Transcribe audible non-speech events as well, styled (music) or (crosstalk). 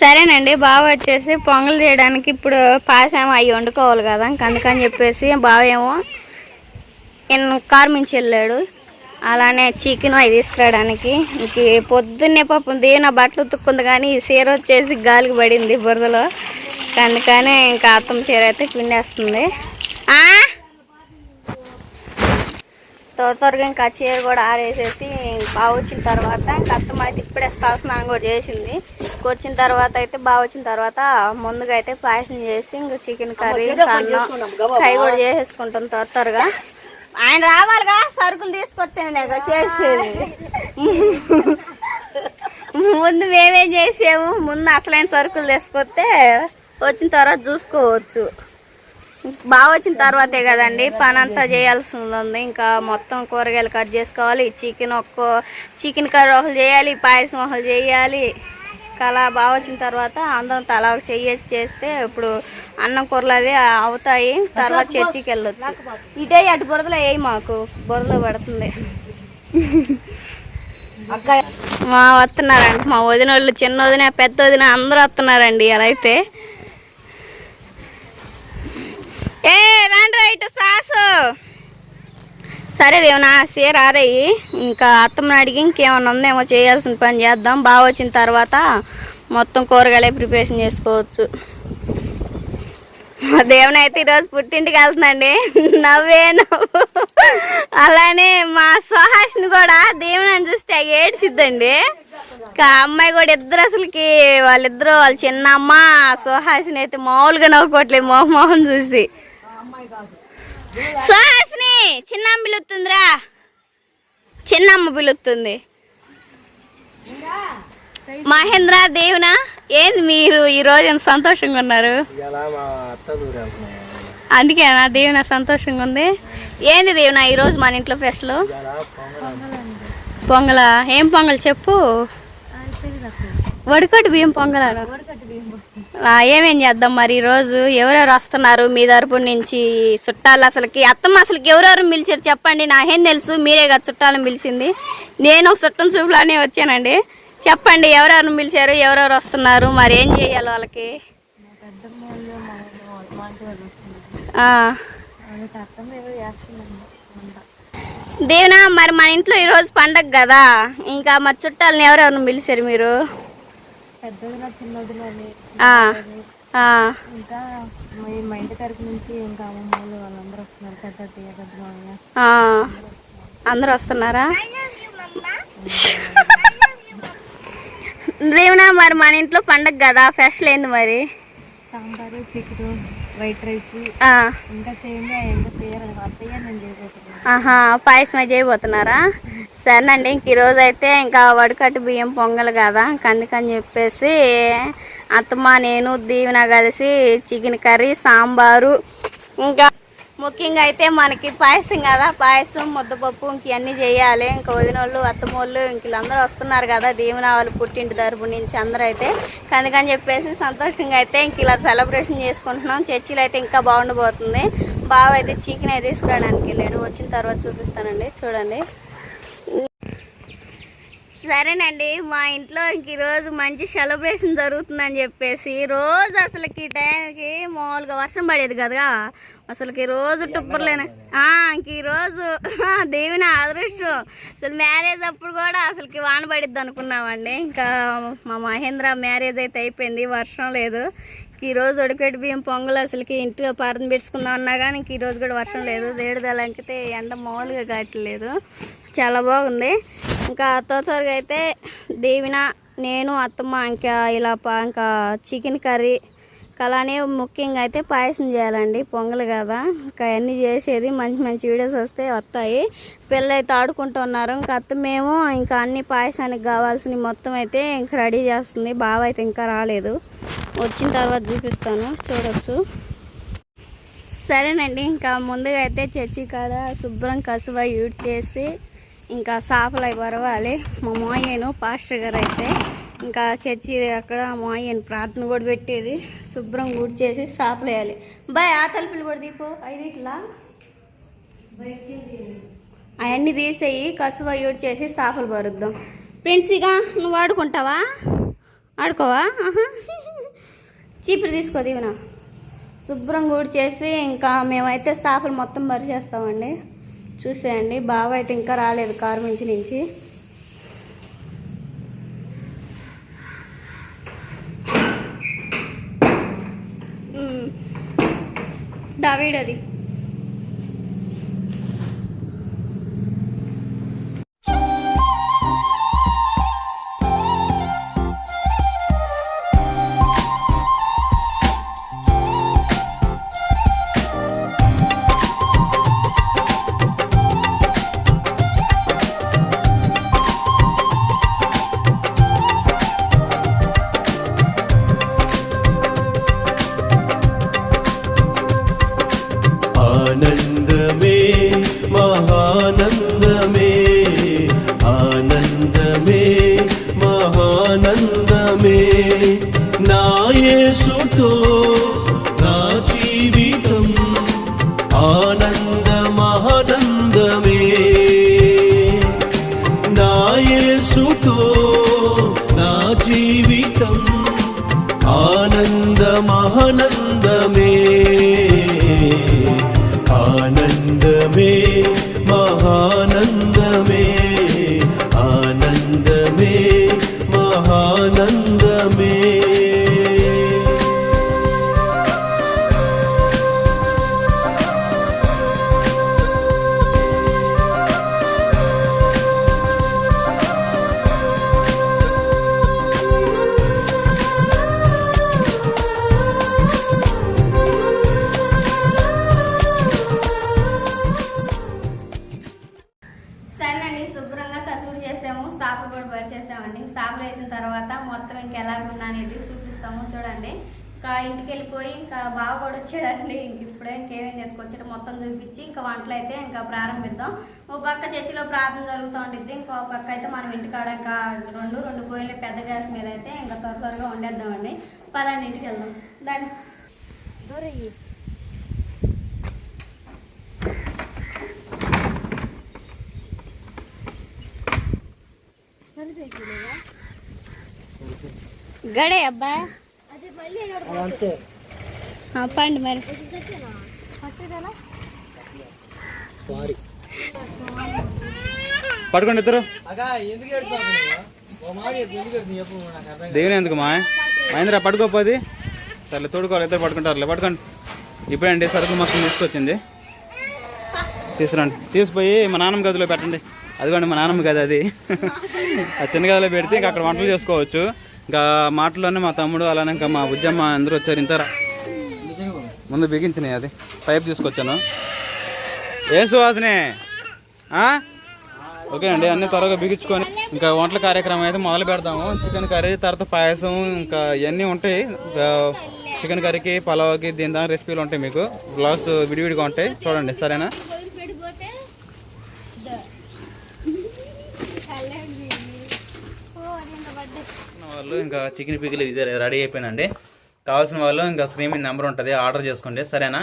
సరేనండి బావ వచ్చేసి పొంగల్ చేయడానికి ఇప్పుడు పాయసం అవి వండుకోవాలి కదా అందుకని చెప్పేసి బావ ఏమో ఇన్ కారు వెళ్ళాడు. అలానే చికెన్ అవి తీసుకురావడానికి. ఇంక పొద్దున్నే పాపం దేని బట్టలు ఉతుక్కుంది కానీ ఈ చీర వచ్చేసి గాలికి పడింది బురదలో. అందుకనే అందుకని ఇంకా అత్తమ్మ చీర అయితే పిండేస్తుంది. ఆ? త్వర త్వరగా ఇంకా చీర కూడా ఆరేసేసి బాగా వచ్చిన తర్వాత ఇంకా అత్తమ్మ అయితే ఇప్పుడే స్నానం కూడా చేసింది. ఇంక వచ్చిన తర్వాత అయితే బాగా వచ్చిన తర్వాత ముందుగా అయితే పాయసం చేసి ఇంకా చికెన్ కర్రీ ఫ్రై కూడా చేసేసుకుంటాం త్వర త్వరగా. ఆయన రావాలిగా సరుకులు తీసుకొస్తేనే చేసేది. ముందు మేమే చేసాము ముందు అసలైన సరుకులు తీసుకొస్తే వచ్చిన తర్వాత చూసుకోవచ్చు. బాగా వచ్చిన తర్వాతే కదండి పని అంతా చేయాల్సి ఉంది. ఇంకా మొత్తం కూరగాయలు కట్ చేసుకోవాలి చికెన్ ఒక్కో చికెన్ కర్రీ ఒకరు చేయాలి పాయసం ఒకరు చేయాలి. అలా బాగా వచ్చిన తర్వాత అందరం తలా చెయ్యి చేస్తే ఇప్పుడు అన్నం కూరలు అది అవుతాయి. తర్వాత చర్చికి వెళ్ళొచ్చు. ఇటే అటు బురదలో వేయి మాకు బురదలో పడుతుంది. మా వస్తున్నారండి. మా వదిన వాళ్ళు చిన్న వదిన పెద్ద వదిన అందరూ వస్తున్నారండి అలా అయితే. ఏ రండి రైట్ సాసు. సరే దేవనా సీర ఆరయ్యి ఇంకా అత్తమ్మని అడిగి ఇంకేమన్నా ఉందేమో చేయాల్సిన పని చేద్దాం. బాగా వచ్చిన తర్వాత మొత్తం కూరగాయలే ప్రిపరేషన్ చేసుకోవచ్చు. మా దేవుని అయితే ఈరోజు పుట్టింటికి వెళ్తుందండి నవ్వే నవ్వు. అలానే మా సుహాస్ని కూడా దేవుని చూస్తే ఏడ్చిద్దండి. ఇంకా అమ్మాయి కూడా ఇద్దరు అసలుకి వాళ్ళిద్దరూ వాళ్ళ చిన్న అమ్మ సుహాసిని అయితే మామూలుగా నవ్వుకోవట్లేదు మోహన్ మోహన్ చూసి. సుహాసిని చిన్నమ్మ పిలుస్తుందిరా చిన్నమ్మ పిలుస్తుంది మహేంద్ర దేవునా? ఏంది మీరు ఈ రోజు ఎంత సంతోషంగా ఉన్నారు? ఇలా మా అత్త దూరేస్తున్నాయి అందుకే నా దేవున సంతోషంగా ఉంది? ఏంది దేవునా ఈ రోజు మన ఇంట్లో ఫెస్ట్లు పొంగల్ ఏం పొంగల్ చెప్పు. వడికట్టు బియ్యం పొంగల. ఏమేం చేద్దాం మరి ఈ రోజు? ఎవరెవరు వస్తున్నారు మీ తరపు నుంచి? చుట్టాలు అసలుకి అత్తమ్మ అసలుకి ఎవరెవరు పిలిచారు చెప్పండి. నాకేం తెలుసు మీరే కదా చుట్టాలను పిలిచింది. నేను ఒక చుట్టం చూపులానే వచ్చానండి. చెప్పండి ఎవరెవరు పిలిచారు ఎవరెవరు వస్తున్నారు మరి ఏం చేయాలి వాళ్ళకి. దేవనా మరి మన ఇంట్లో ఈరోజు పండగ కదా. ఇంకా మరి చుట్టాలని ఎవరెవరిని పిలిచారు మీరు? పెద్దదిన చిన్నదిన ఆ, ఇంకా మా ఇంటి తరపు నుంచి ఇంకా అమ్మమ్మలు వాళ్ళందరూ వస్తున్నారు పెద్ద పెద్ద. అందరూ వస్తున్నారా? దేవనా మరి మన ఇంట్లో పండగ కదా ఫెస్ట్లు ఏంది మరి? Sambar chicken white rice. ఇంకా చేయరు ఆహా పాయసం చేయబోతున్నారా? సరేనండి ఇంక ఈరోజు అయితే ఇంకా వడకట్టు బియ్యం పొంగలు కదా అందుకని చెప్పేసి అత్తమ్మ నేను దీవెన కలిసి చికెన్ కర్రీ సాంబారు ఇంకా ముఖ్యంగా అయితే మనకి పాయసం కదా పాయసం ముద్దపప్పు ఇంక ఇవన్నీ చేయాలి. ఇంకా వదినోళ్ళు అత్తమోళ్ళు ఇంక వీళ్ళందరూ వస్తున్నారు కదా దీవెన వాళ్ళు పుట్టింటి తరపు నుంచి అందరూ అయితే. అందుకని చెప్పేసి సంతోషంగా అయితే ఇంక ఇలా సెలబ్రేషన్ చేసుకుంటున్నాం. చర్చిలో అయితే ఇంకా బాగుండబోతుంది. బావ అయితే చికెన్ అయితే తీసుకురావడానికి వెళ్ళాడు. వచ్చిన తర్వాత చూపిస్తానండి. చూడండి. సరేనండి మా ఇంట్లో ఇంక ఈరోజు మంచి సెలబ్రేషన్ జరుగుతుందని చెప్పేసి రోజు అసలుకి ఈ టైంకి మామూలుగా వర్షం పడేది కదా అసలుకి రోజు టుప్పర్లేన ఇంక ఈరోజు (laughs) దేవిన అదృష్టం. అసలు మ్యారేజ్ అప్పుడు కూడా అసలుకి వాన పడిద్ది అనుకున్నామండి. ఇంకా మా మహేంద్ర మ్యారేజ్ అయితే అయిపోయింది వర్షం లేదు. ఈరోజు ఉడిపెట్టి బియ్యం పొంగల్ అసలుకి ఇంట్లో పారదం పెట్టుకుందాం అన్నా కానీ ఇంక ఈరోజు కూడా వర్షం లేదు. దేడుదలంకితే ఎండ మామూలుగా కాయట్లేదు చాలా బాగుంది. ఇంకా త్వర అయితే దేవిన నేను అత్తమ్మ ఇంకా ఇలా ఇంకా చికెన్ కర్రీ అలానే ముఖ్యంగా అయితే పాయసం చేయాలండి పొంగల్ కదా. ఇంకా అన్నీ చేసేది మంచి మంచి వీడియోస్ వస్తే వస్తాయి. పిల్లలు అయితే ఆడుకుంటూ ఉన్నారు. ఇంకా అత్త మేము ఇంకా అన్ని పాయసానికి కావాల్సినవి మొత్తం అయితే ఇంకా రెడీ చేస్తుంది. బావ అయితే ఇంకా రాలేదు. వచ్చిన తర్వాత చూపిస్తాను. చూడొచ్చు. సరేనండి ఇంకా ముందుగా అయితే చర్చి కాడ శుభ్రం కసువ యూడ్ చేసి ఇంకా సాపలు అవి పరవాలి. మా మాయను పాస్టర్ గారు అయితే ఇంకా చర్చి అక్కడ మాయను ప్రార్థన కూడా పెట్టేది. శుభ్రం గుడి చేసి సాపలు వేయాలి. బాయ్ ఆ తలుపులు కూడా దీపో ఐదు ఇట్లా అవన్నీ తీసేయి కసువ యూడ్ చేసి సాపలు పరుద్దాం. ప్రిన్సీగా నువ్వు ఆడుకుంటావా? ఆడుకోవా? చీపురు తీసుకో దీవెన. శుభ్రం కూడా చేసి ఇంకా మేమైతే స్టాఫ్లు మొత్తం పరిచేస్తామండి. చూసేయండి. బావ అయితే ఇంకా రాలేదు కారు మించి నుంచి. ఉమ్. ఆనందమే నా యేసుతో నా జీవితం. ఆనంద మహానందమే నా యేసుతో నా జీవితం. ఆనంద చేసాము స్టాఫ్ కూడా పరిచేసామండి సాపులో వేసిన తర్వాత మొత్తం ఇంకా ఎలా ఉన్నా అనేది చూపిస్తాము చూడండి. ఇంకా ఇంటికి వెళ్ళిపోయి ఇంకా బావ కూడా వచ్చాడండి. ఇంక ఇప్పుడే ఇంకేమేం చేసుకొచ్చాడు మొత్తం చూపించి ఇంకా వంటలు అయితే ఇంకా ప్రారంభిద్దాం. ఓ పక్క చర్చిలో ప్రార్థన జరుగుతూ ఉండిద్ది. ఇంకో పక్క అయితే మనం ఇంటికాడ ఇంకా రెండు రెండు పోయిన పెద్ద గ్యాస్ మీద అయితే ఇంకా త్వర త్వరగా వండేద్దామండి. పదండి ఇంటికి వెళ్దాం దాన్ని గడే అబ్బా. పండి మరి. పడుకోండి ఇద్దరు. దేవుని ఎందుకు మా మహేంద్ర పడుకోపోది సర్లే తోడుకోవాలి ఇద్దరు పడుకుంటారులే పడుకోండి. ఇప్పుడండి సరుకులు మొత్తం తీసుకొచ్చింది. తీసుకురండి. తీసిపోయి మా నాన్నమ్మ గదిలో పెట్టండి. అదిగోండి మా నాన్నమ్మ కదా అది. ఆ చిన్న గదిలో పెడితే ఇంకా అక్కడ వంటలు చేసుకోవచ్చు. ఇంకా మాటల్లోనే మా తమ్ముడు అలానే ఇంకా మా బుజ్జమ్మ అందరూ వచ్చారు. ఇంత ముందు బిగించినాయి అది. పైప్ తీసుకొచ్చాను. ఏ సువాసనే ఓకేనండి ఓకే అండి అన్ని త్వరగా బిగించుకొని ఇంకా వంటల కార్యక్రమం అయితే మొదలు పెడదాము. చికెన్ కర్రీ తర్వాత పాయసం ఇంకా ఇవన్నీ ఉంటాయి. చికెన్ కర్రీకి పలావ్కి దీని దాని రెసిపీలు ఉంటాయి మీకు. గ్లాస్ విడివిడిగా ఉంటాయి. చూడండి సరేనా? వాళ్ళు ఇంకా చికెన్ పికిల్ ఇది రెడీ అయిపోయిందండి కావాల్సిన వాళ్ళు ఇంకా స్క్రీన్ మీద నెంబర్ ఉంటుంది ఆర్డర్ చేసుకోండి. సరేనా?